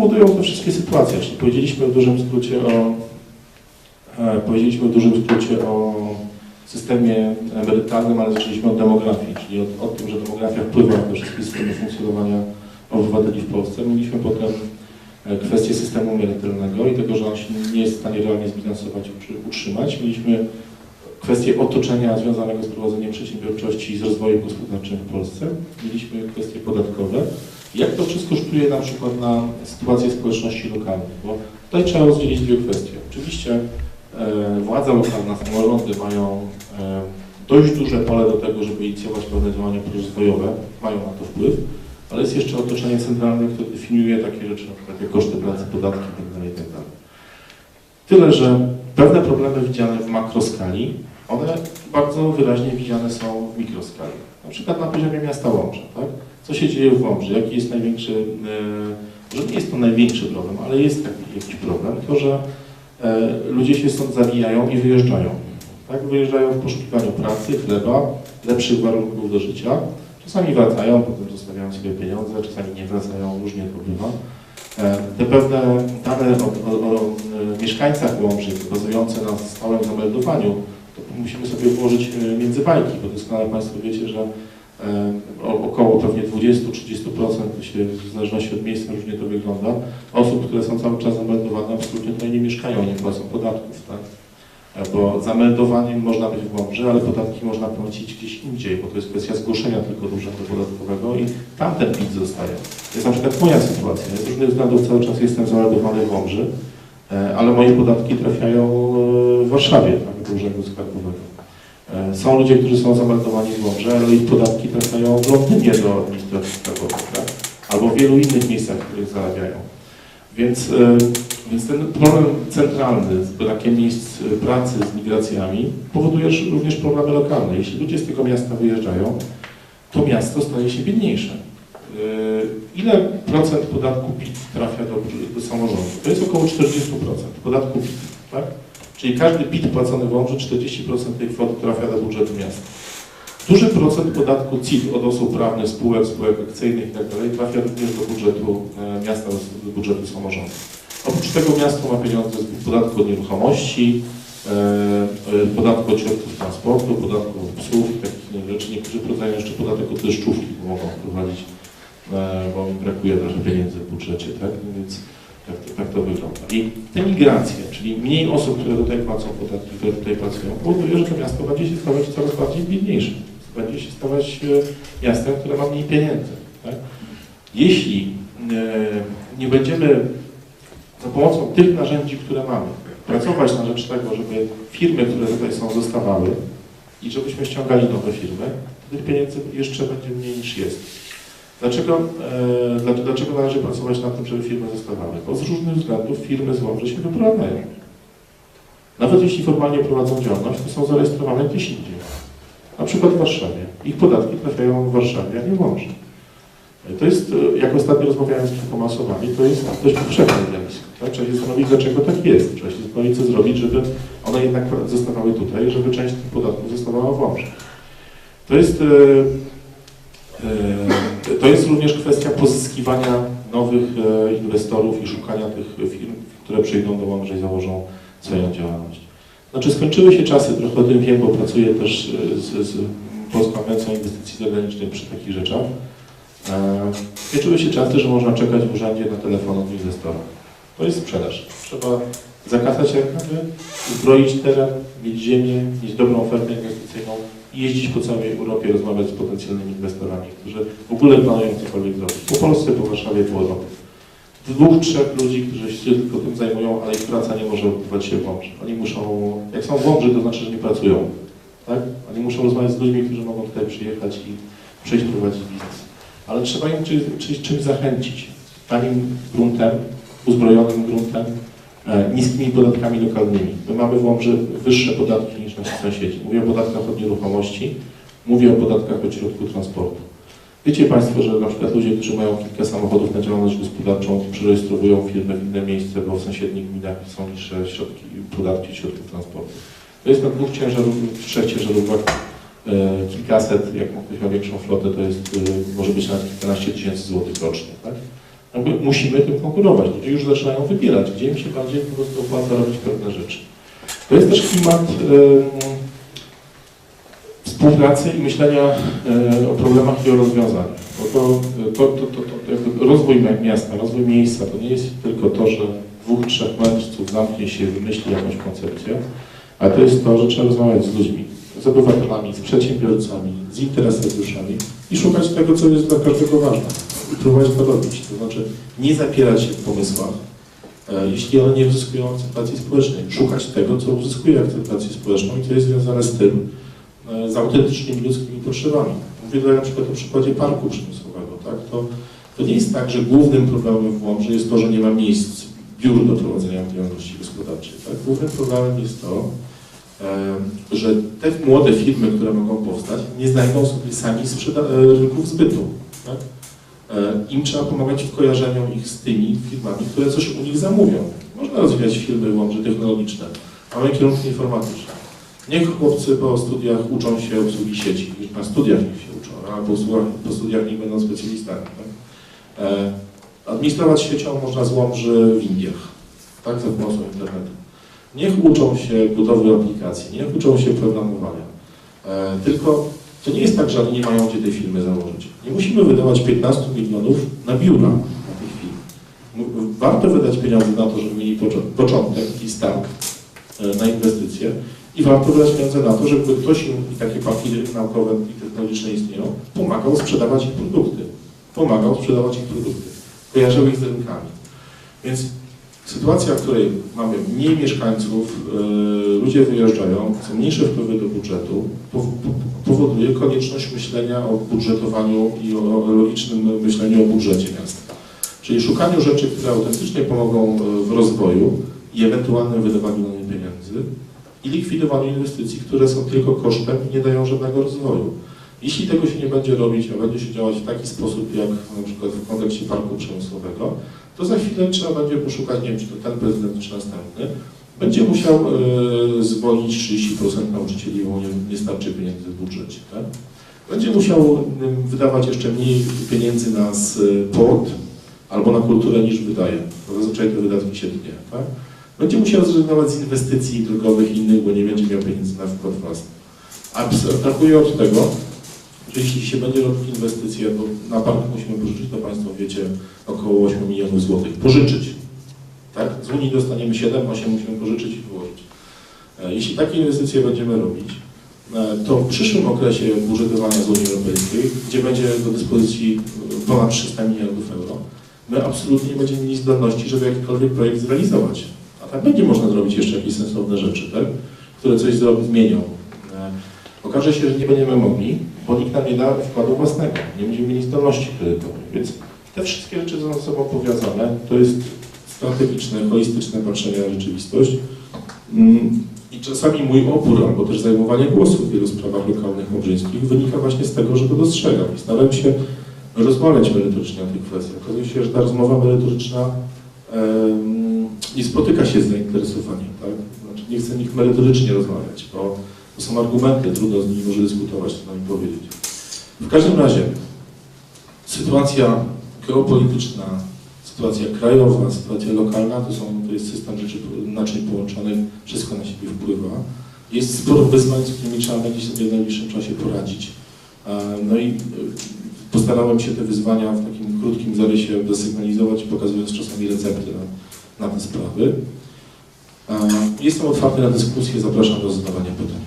powodują te wszystkie sytuacje? Czyli powiedzieliśmy w dużym skrócie o, e, powiedzieliśmy w dużym skrócie o systemie emerytalnym, ale zaczęliśmy od demografii, czyli o, o tym, że demografia wpływa na wszystkie systemy funkcjonowania obywateli w Polsce. Mieliśmy potem e, kwestię systemu emerytalnego i tego, że on się nie jest w stanie realnie zbilansować utrzy- utrzymać. Mieliśmy kwestię otoczenia związanego z prowadzeniem przedsiębiorczości i z rozwojem gospodarczym w Polsce. Mieliśmy kwestie podatkowe. Jak to wszystko rzutuje na przykład na sytuację społeczności lokalnych? Bo tutaj trzeba rozdzielić dwie kwestie. Oczywiście e, władza lokalna, samorządy mają e, dość duże pole do tego, żeby inicjować pewne działania rozwojowe, mają na to wpływ, ale jest jeszcze otoczenie centralne, które definiuje takie rzeczy, na przykład jak koszty pracy, podatki itd. itd. Tyle, że pewne problemy widziane w makroskali, one bardzo wyraźnie widziane są w mikroskali. Na przykład na poziomie miasta Łomża, tak? Co się dzieje w Łomży? Jaki jest największy, e, że nie jest to największy problem, ale jest taki jakiś problem, to że e, ludzie się stąd zawijają i wyjeżdżają. Tak? Wyjeżdżają w poszukiwaniu pracy, chleba, lepszych warunków do życia. Czasami wracają, potem zostawiają sobie pieniądze, czasami nie wracają, różnie to bywa. E, Te pewne dane o, o, o mieszkańcach Łomży, bazujące na stałym zameldowaniu, to musimy sobie włożyć między bajki, bo doskonale Państwo wiecie, że około pewnie 20-30%, to się w zależności od miejsca różnie to wygląda, osób, które są cały czas zameldowane, absolutnie tutaj nie mieszkają, nie płacą podatków, tak? E, Bo zameldowaniem można być w Łomży, ale podatki można płacić gdzieś indziej, bo to jest kwestia zgłoszenia tylko do urzędu podatkowego i tam ten PIT zostaje. Jest na przykład moja sytuacja. Ja z różnych względów cały czas jestem zameldowany w Łomży, e, ale moje podatki trafiają e, w Warszawie, tak, do urzędu skarbowego. E, Są ludzie, którzy są zameldowani w Łomży, ale ich podatki trafiają w Londynie do administracji skarbowej, tak? albo w wielu innych miejscach, w których zarabiają. Więc, e, więc ten problem centralny z brakiem miejsc e, pracy, z migracjami powoduje również problemy lokalne. Jeśli ludzie z tego miasta wyjeżdżają, to miasto staje się biedniejsze. Ile procent podatku PIT trafia do, do samorządu? To jest około 40% podatku PIT, tak? Czyli każdy PIT płacony w Łomży, 40% tej kwoty trafia do budżetu miasta. Duży procent podatku CIT od osób prawnych, spółek, spółek akcyjnych itd. trafia również do budżetu e, miasta, do budżetu samorządu. Oprócz tego miasto ma pieniądze z podatku od nieruchomości, e, e, podatku od środków transportu, podatku od psów takich innych rzeczy. Niektórzy wprowadzają jeszcze podatek od deszczówki, bo mogą wprowadzić, bo im brakuje trochę pieniędzy w budżecie, tak? Więc tak tak to wygląda. I te migracje, czyli mniej osób, które tutaj płacą podatki, które tutaj pracują, powoduje, że to miasto będzie się stawać coraz bardziej biedniejsze. Będzie się stawać e, miastem, które ma mniej pieniędzy. Tak? Jeśli e, nie będziemy za pomocą tych narzędzi, które mamy, pracować na rzecz tego, żeby firmy, które tutaj są, zostawały i żebyśmy ściągali nowe firmy, to tych pieniędzy jeszcze będzie mniej niż jest. Dlaczego, e, dlaczego, należy pracować nad tym, żeby firmy zostawały? Bo z różnych względów firmy z Łomży się wyprowadzają. Nawet jeśli formalnie prowadzą działalność, to są zarejestrowane gdzieś indziej. Na przykład w Warszawie. Ich podatki trafiają w Warszawie, a nie w To jest, e, jak ostatnio rozmawiałem z kilkoma osobami, to jest dość powszechne zjawisko. Tak? Trzeba się zastanowić, dlaczego tak jest. Trzeba się zastanowić, co zrobić, żeby one jednak zostawały tutaj, żeby część tych podatków zostawała w Łomży. To jest, e, e, to jest również kwestia pozyskiwania nowych e, inwestorów i szukania tych firm, które przyjdą do Łomży i założą swoją działalność. Znaczy skończyły się czasy, trochę o tym wiem, bo pracuję też e, z, z Polską Agencją Inwestycji Zagranicznych przy takich rzeczach. E, Skończyły się czasy, że można czekać w urzędzie na telefon od inwestora. To jest sprzedaż. Trzeba zakasać rękawy, uzbroić teren, mieć ziemię, mieć dobrą ofertę inwestycyjną jeździć po całej Europie, rozmawiać z potencjalnymi inwestorami, którzy w ogóle planują cokolwiek zrobić. Po Polsce, po Warszawie, po Europie. Dwóch, trzech ludzi, którzy się tylko tym zajmują, ale ich praca nie może odbywać się w Łomży. Oni muszą, jak są w Łomży, to znaczy, że nie pracują. Tak? Oni muszą rozmawiać z ludźmi, którzy mogą tutaj przyjechać i przyjść prowadzić biznes. Ale trzeba im czy, czy, czymś zachęcić. Tanim gruntem, uzbrojonym gruntem, niskimi podatkami lokalnymi. My mamy w Łomży wyższe podatki niż nasi sąsiedzi. Mówię o podatkach od nieruchomości, mówię o podatkach od środku transportu. Wiecie Państwo, że na przykład ludzie, którzy mają kilka samochodów na działalność gospodarczą, przerejestrowują firmę w inne miejsce, bo w sąsiednich gminach są niższe środki, podatki od środków transportu. To jest na dwóch ciężarów, trzech ciężarówkach e, kilkaset, jak ktoś ma większą flotę, to jest, e, może być nawet kilkanaście tysięcy złotych rocznie. Tak? Jakby musimy tym konkurować. Ludzie już zaczynają wybierać, gdzie im się bardziej po prostu opłaca robić pewne rzeczy. To jest też klimat em, współpracy i myślenia e, o problemach i o rozwiązaniach. Bo to, to, to, to, rozwój mi- miasta, rozwój miejsca to nie jest tylko to, że dwóch, trzech mędrców zamknie się i wymyśli jakąś koncepcję, ale to jest to, że trzeba rozmawiać z ludźmi, z obywatelami, z przedsiębiorcami, z interesariuszami i szukać tego, co jest dla każdego ważne próbować to robić. To znaczy nie zapierać się w pomysłach, e, jeśli one nie uzyskują akceptacji społecznej. Szukać tego, co uzyskuje akceptację społeczną i co jest związane z tym, e, z autentycznymi ludzkimi potrzebami. Mówię tutaj na przykład o przykładzie parku przemysłowego. Tak? To, to nie jest tak, że głównym problemem w Łomży jest to, że nie ma miejsc biur do prowadzenia działalności gospodarczej. Tak? Głównym problemem jest to, e, że te młode firmy, które mogą powstać, nie znajdą sobie sami rynków zbytu. Tak? E, Im trzeba pomagać w kojarzeniu ich z tymi firmami, które coś u nich zamówią. Można rozwijać firmy łącze technologiczne. Mamy kierunki informatyczne. Niech chłopcy po studiach uczą się obsługi sieci. Już na studiach niech się uczą, a po, studiach, po studiach niech będą specjalistami. Tak? E, administrować siecią można z Łomży w Indiach, tak, za pomocą internetu. Niech uczą się budowy aplikacji, niech uczą się programowania. E, tylko to nie jest tak, że oni nie mają gdzie tej firmy założyć. Nie musimy wydawać 15 milionów na biura na tych firm. Warto wydać pieniądze na to, żeby mieli początek i start e, na inwestycje i warto wydać pieniądze na to, żeby ktoś im, i takie parki naukowe i technologiczne istnieją, pomagał sprzedawać ich produkty. Pomagał sprzedawać ich produkty. Kojarzył ich z rynkami. Więc sytuacja, w której mamy mniej mieszkańców, e, ludzie wyjeżdżają, są mniejsze wpływy do budżetu, powoduje konieczność myślenia o budżetowaniu i o, logicznym myśleniu o budżecie miasta. Czyli szukaniu rzeczy, które autentycznie pomogą e, w rozwoju i ewentualnym wydawaniu na nie pieniędzy i likwidowaniu inwestycji, które są tylko kosztem i nie dają żadnego rozwoju. Jeśli tego się nie będzie robić, a będzie się działać w taki sposób, jak na przykład w kontekście parku przemysłowego, to za chwilę trzeba będzie poszukać, nie wiem, czy to ten prezydent, czy następny, będzie musiał e, zwolnić 30% nauczycieli, bo nie, starczy pieniędzy w budżecie. Tak? Będzie musiał m, wydawać jeszcze mniej pieniędzy na sport albo na kulturę niż wydaje. Bo zazwyczaj te wydatki się tnie. Tak? Będzie musiał zrezygnować z inwestycji drogowych i innych, bo nie będzie miał pieniędzy na wkład własny. Abstrahuję od tego, że jeśli się będzie robić inwestycje, bo na park musimy pożyczyć, to Państwo wiecie, około 8 milionów złotych. Pożyczyć. Tak? Z Unii dostaniemy 7, 8 musimy pożyczyć i wyłożyć. E, Jeśli takie inwestycje będziemy robić, e, to w przyszłym okresie budżetowania z Unii Europejskiej, gdzie będzie do dyspozycji e, ponad 300 miliardów euro, my absolutnie nie będziemy mieli zdolności, żeby jakikolwiek projekt zrealizować. A tam będzie można zrobić jeszcze jakieś sensowne rzeczy, tak? które coś zmienią. Okaże się, że nie będziemy mogli, bo nikt nam nie da wkładu własnego, nie będziemy mieli zdolności kredytowej. Więc te wszystkie rzeczy są ze sobą powiązane. To jest strategiczne, holistyczne patrzenie na rzeczywistość. Mm, I czasami mój opór, albo też zajmowanie głosu w wielu sprawach lokalnych małżeńskich wynika właśnie z tego, że to dostrzegam i staram się rozmawiać merytorycznie o tych kwestiach. Okazuje się, że ta rozmowa merytoryczna nie spotyka się z zainteresowaniem. Tak? Znaczy, nie chcę nich merytorycznie rozmawiać, bo to są argumenty, trudno z nimi może dyskutować, trudno mi powiedzieć. W każdym razie, sytuacja geopolityczna, sytuacja krajowa, sytuacja lokalna, to, są, to jest system rzeczy naczyń połączonych, wszystko na siebie wpływa. Jest sporo wyzwań, z którymi trzeba będzie sobie w najbliższym czasie poradzić. E, No i e, postarałem się te wyzwania w takim krótkim zarysie zasygnalizować, pokazując czasami recepty na, na te sprawy. E, Jestem otwarty na dyskusję, zapraszam do zadawania pytań.